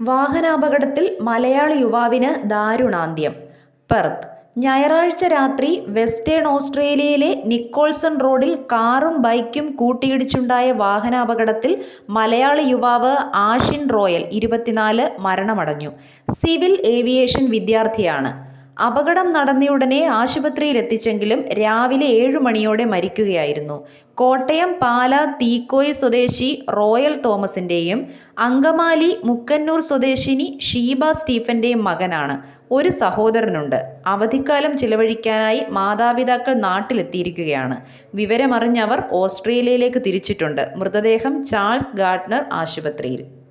വാഹനാപകടത്തിൽ മലയാളി യുവാവിന് ദാരുണാന്ത്യം. പെർത്ത്. ഞായറാഴ്ച രാത്രി വെസ്റ്റേൺ ഓസ്ട്രേലിയയിലെ നിക്കോൾസൺ റോഡിൽ കാറും ബൈക്കും കൂട്ടിയിടിച്ചുണ്ടായ വാഹനാപകടത്തിൽ മലയാളി യുവാവ് ആഷിൻ റോയൽ ഇരുപത്തിനാല് മരണമടഞ്ഞു. സിവിൽ ഏവിയേഷൻ വിദ്യാർത്ഥിയാണ്. അപകടം നടന്നയുടനെ ആശുപത്രിയിൽ എത്തിച്ചെങ്കിലും രാവിലെ ഏഴു മണിയോടെ മരിക്കുകയായിരുന്നു. കോട്ടയം പാല തീക്കോയ് സ്വദേശി റോയൽ തോമസിന്റെയും അങ്കമാലി മുക്കന്നൂർ സ്വദേശിനി ഷീബ സ്റ്റീഫന്റെയും മകനാണ്. ഒരു സഹോദരനുണ്ട്. അവധിക്കാലം ചിലവഴിക്കാനായി മാതാപിതാക്കൾ നാട്ടിലെത്തിയിരിക്കുകയാണ്. വിവരമറിഞ്ഞവർ ഓസ്ട്രേലിയയിലേക്ക് തിരിച്ചിട്ടുണ്ട്. മൃതദേഹം ചാൾസ് ഗാർഡ്നർ ആശുപത്രിയിൽ.